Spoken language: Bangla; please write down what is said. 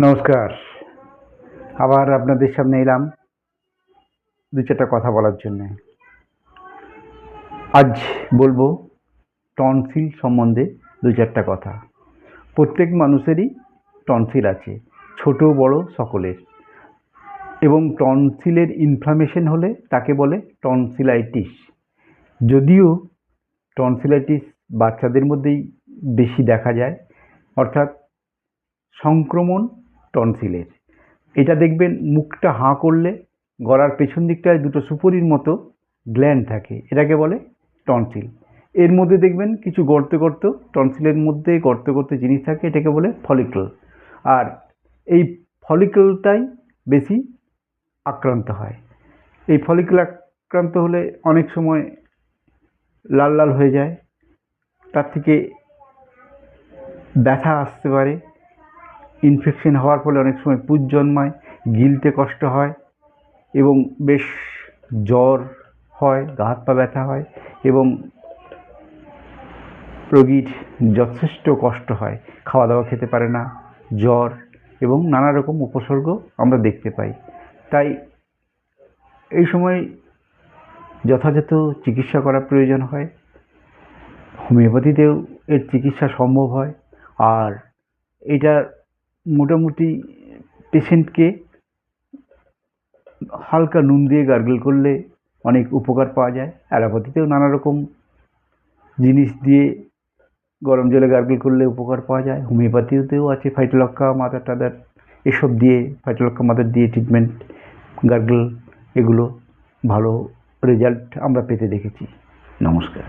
নমস্কার। আবার আপনাদের সামনে এলাম দু চারটা কথা বলার জন্যে। আজ বলব টনসিল সম্বন্ধে দু চারটা কথা। প্রত্যেক মানুষেরই টনসিল আছে, ছোট, বড়, সকলের। এবং টনসিলের ইনফ্লামেশন হলে তাকে বলে টনসিলাইটিস যদিও টনসিলাইটিস বাচ্চাদের মধ্যেই বেশি দেখা যায়, অর্থাৎ সংক্রমণ টনসিলের এটা দেখবেন মুখটা হাঁ করলে গলার পেছন দিকটায় দুটো সুপুরির মতো গ্ল্যান্ড থাকে, এটাকে বলে টনসিল এর মধ্যে দেখবেন কিছু গর্তে গর্ত টনসিলের মধ্যে গর্তে গর্তে জিনিস থাকে, এটাকে বলে ফলিকল। আর এই ফলিকলটাই বেশি আক্রান্ত হয়। এই ফলিকল আক্রান্ত হলে অনেক সময় লাল লাল হয়ে যায়, তার থেকে ব্যথা আসতে পারে ইনফেকশন হওয়ার ফলে অনেক সময় পুজ জন্মায়, গিলতে কষ্ট হয় এবং বেশ জ্বর হয়, গা হাত পা ব্যথা হয় এবং রোগীর যথেষ্ট কষ্ট হয়। খাওয়া দাওয়া খেতে পারে না, জ্বর এবং নানা রকম উপসর্গ আমরা দেখতে পাই। তাই এই সময় যথাযথ চিকিৎসা করা প্রয়োজন হয়। হোমিওপ্যাথিতেও এর চিকিৎসা সম্ভব হয়। আর এটা মোটামুটি পেশেন্টকে হালকা নুন দিয়ে গার্গেল করলে অনেক উপকার পাওয়া যায়। অ্যালোপ্যাথিতেও নানা রকম জিনিস দিয়ে গরম জলে গার্গেল করলে উপকার পাওয়া যায়। হোমিওপ্যাথিতেও আছে ফাইটোলক্কা মাদার টাদার এসব দিয়ে ফাইটোলক্কা মাদার দিয়ে ট্রিটমেন্ট গার্গেল এগুলো ভালো রেজাল্ট আমরা পেতে দেখেছি। নমস্কার।